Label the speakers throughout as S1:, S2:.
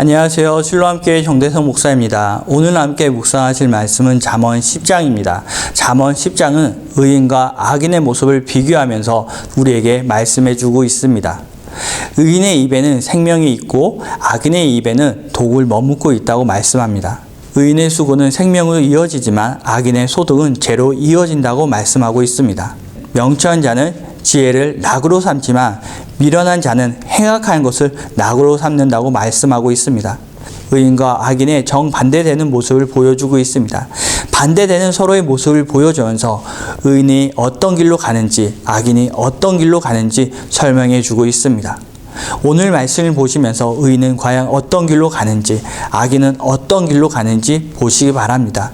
S1: 안녕하세요. 실로함교회 정대성 목사입니다. 오늘 함께 묵상하실 말씀은 잠언 10장입니다. 잠언 10장은 의인과 악인의 모습을 비교하면서 우리에게 말씀해 주고 있습니다. 의인의 입에는 생명이 있고 악인의 입에는 독을 머금고 있다고 말씀합니다. 의인의 수고는 생명으로 이어지지만 악인의 소득은 죄로 이어진다고 말씀하고 있습니다. 명철한 자는 지혜를 낙으로 삼지만 미련한 자는 행악한 것을 낙으로 삼는다고 말씀하고 있습니다. 의인과 악인의 정반대되는 모습을 보여주고 있습니다. 반대되는 서로의 모습을 보여주면서 의인이 어떤 길로 가는지 악인이 어떤 길로 가는지 설명해 주고 있습니다. 오늘 말씀을 보시면서 의인은 과연 어떤 길로 가는지 악인은 어떤 길로 가는지 보시기 바랍니다.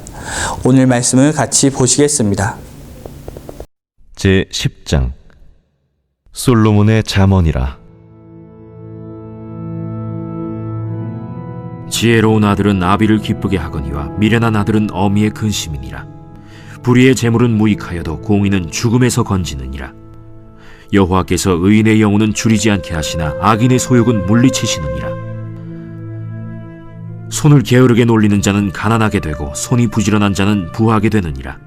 S1: 오늘 말씀을 같이 보시겠습니다.
S2: 제 10장 솔로몬의 잠언이라
S3: 지혜로운 아들은 아비를 기쁘게 하거니와 미련한 아들은 어미의 근심이니라. 불의의 재물은 무익하여도 공의는 죽음에서 건지느니라. 여호와께서 의인의 영혼은 줄이지 않게 하시나 악인의 소욕은 물리치시느니라. 손을 게으르게 놀리는 자는 가난하게 되고 손이 부지런한 자는 부하게 되느니라.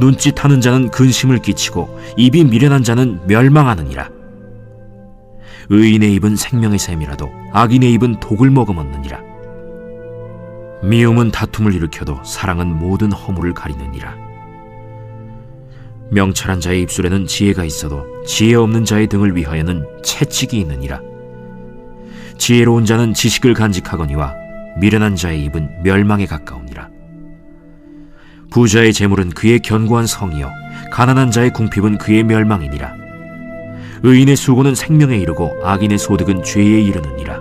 S3: 눈짓하는 자는 근심을 끼치고 입이 미련한 자는 멸망하느니라. 의인의 입은 생명의 샘이라도 악인의 입은 독을 머금었느니라. 미움은 다툼을 일으켜도 사랑은 모든 허물을 가리느니라. 명철한 자의 입술에는 지혜가 있어도 지혜 없는 자의 등을 위하여는 채찍이 있느니라. 지혜로운 자는 지식을 간직하거니와 미련한 자의 입은 멸망에 가까우니라. 부자의 재물은 그의 견고한 성이요 가난한 자의 궁핍은 그의 멸망이니라. 의인의 수고는 생명에 이르고 악인의 소득은 죄에 이르느니라.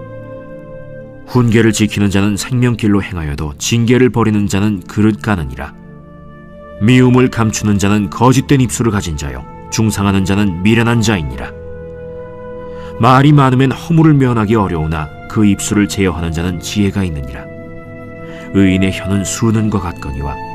S3: 훈계를 지키는 자는 생명길로 행하여도 징계를 버리는 자는 그릇 가느니라. 미움을 감추는 자는 거짓된 입술을 가진 자요 중상하는 자는 미련한 자이니라. 말이 많으면 허물을 면하기 어려우나 그 입술을 제어하는 자는 지혜가 있느니라. 의인의 혀는 수는 것 같거니와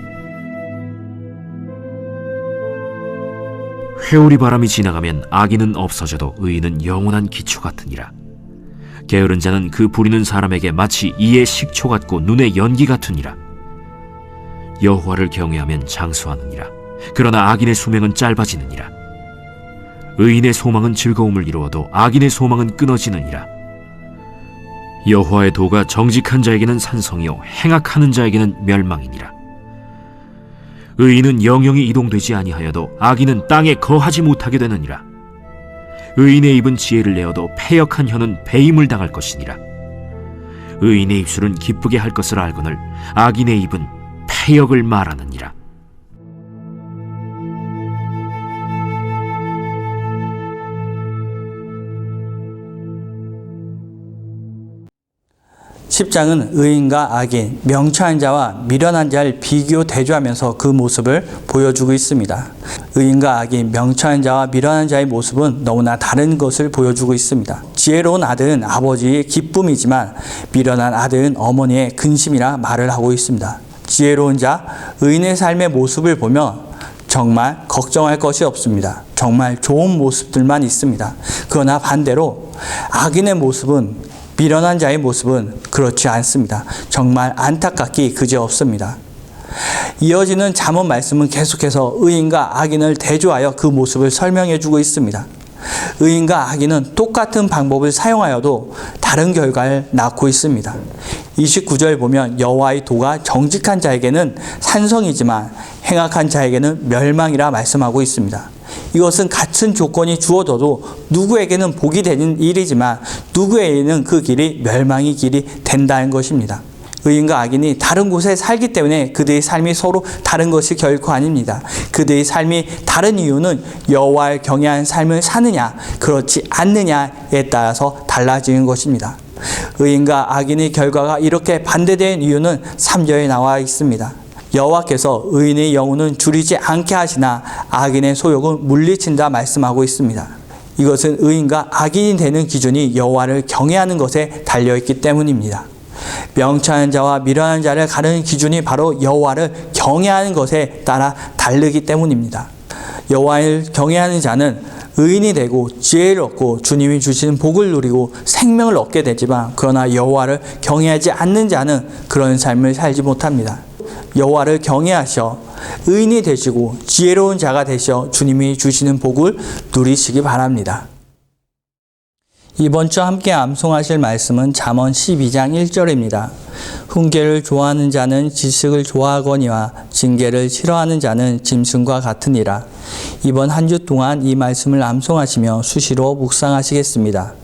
S3: 회오리 바람이 지나가면 악인은 없어져도 의인은 영원한 기초 같으니라. 게으른 자는 그 부리는 사람에게 마치 이의 식초 같고 눈의 연기 같으니라. 여호와를 경외하면 장수하느니라. 그러나 악인의 수명은 짧아지느니라. 의인의 소망은 즐거움을 이루어도 악인의 소망은 끊어지느니라. 여호와의 도가 정직한 자에게는 산성이요 행악하는 자에게는 멸망이니라. 의인은 영영이 이동되지 아니하여도 악인은 땅에 거하지 못하게 되느니라. 의인의 입은 지혜를 내어도 패역한 혀는 배임을 당할 것이니라. 의인의 입술은 기쁘게 할 것을 알거늘 악인의 입은 패역을 말하느니라.
S1: 십장은 의인과 악인, 명철한 자와 미련한 자를 비교 대조하면서 그 모습을 보여주고 있습니다. 의인과 악인, 명철한 자와 미련한 자의 모습은 너무나 다른 것을 보여주고 있습니다. 지혜로운 아들은 아버지의 기쁨이지만 미련한 아들은 어머니의 근심이라 말을 하고 있습니다. 지혜로운 자, 의인의 삶의 모습을 보면 정말 걱정할 것이 없습니다. 정말 좋은 모습들만 있습니다. 그러나 반대로 악인의 모습은 미련한 자의 모습은 그렇지 않습니다. 정말 안타깝기 그지없습니다. 이어지는 잠언 말씀은 계속해서 의인과 악인을 대조하여 그 모습을 설명해 주고 있습니다. 의인과 악인은 똑같은 방법을 사용하여도 다른 결과를 낳고 있습니다. 29절 보면 여호와의 도가 정직한 자에게는 산성이지만 행악한 자에게는 멸망이라 말씀하고 있습니다. 이것은 같은 조건이 주어져도 누구에게는 복이 되는 일이지만 누구에게는 그 길이 멸망의 길이 된다는 것입니다. 의인과 악인이 다른 곳에 살기 때문에 그들의 삶이 서로 다른 것이 결코 아닙니다. 그들의 삶이 다른 이유는 여호와를 경외하는 삶을 사느냐 그렇지 않느냐에 따라서 달라지는 것입니다. 의인과 악인의 결과가 이렇게 반대된 이유는 3절에 나와 있습니다. 여호와께서 의인의 영혼은 줄이지 않게 하시나 악인의 소욕은 물리친다 말씀하고 있습니다. 이것은 의인과 악인이 되는 기준이 여호와를 경외하는 것에 달려 있기 때문입니다. 명철한 자와 미련한 자를 가르는 기준이 바로 여호와를 경외하는 것에 따라 다르기 때문입니다. 여호와를 경외하는 자는 의인이 되고 지혜를 얻고 주님이 주시는 복을 누리고 생명을 얻게 되지만 그러나 여호와를 경외하지 않는 자는 그런 삶을 살지 못합니다. 여호와를 경외하셔 의인이 되시고 지혜로운 자가 되셔 주님이 주시는 복을 누리시기 바랍니다. 이번 주 함께 암송하실 말씀은 잠언 12장 1절입니다. 훈계를 좋아하는 자는 지식을 좋아하거니와 징계를 싫어하는 자는 짐승과 같으니라. 이번 한 주 동안 이 말씀을 암송하시며 수시로 묵상하시겠습니다.